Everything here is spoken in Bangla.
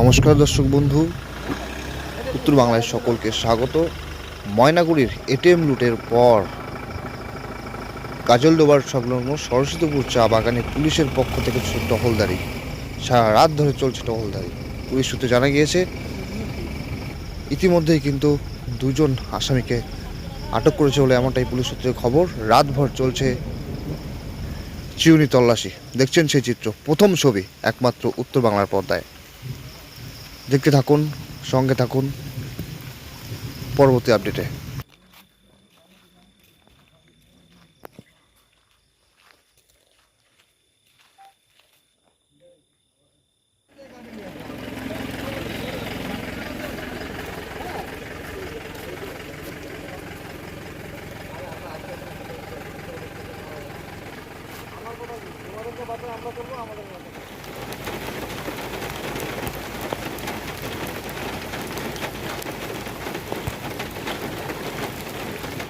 নমস্কার দর্শক বন্ধু। উত্তর বাংলায় সকলকে স্বাগত। ময়নাগুড়ির এটিএম লুটের পর কাজলডোবার সংলগ্ন সরস্বতীপুর চা বাগানে পুলিশের পক্ষ থেকে টহলদারি। সারা রাত ধরে চলছে টহলদারি। পুলিশ সূত্রে জানা গিয়েছে, ইতিমধ্যেই কিন্তু দুজন আসামিকে আটক করেছে বলে এমনটাই পুলিশ সূত্রে খবর। রাতভর চলছে চিউনি তল্লাশি। দেখছেন সেই চিত্র। প্রথম ছবি একমাত্র উত্তর বাংলার পর্দায়। দেখতে থাকুন সঙ্গে থাকুন। পরবর্তী আপডেটে। আমরা করব আমাদের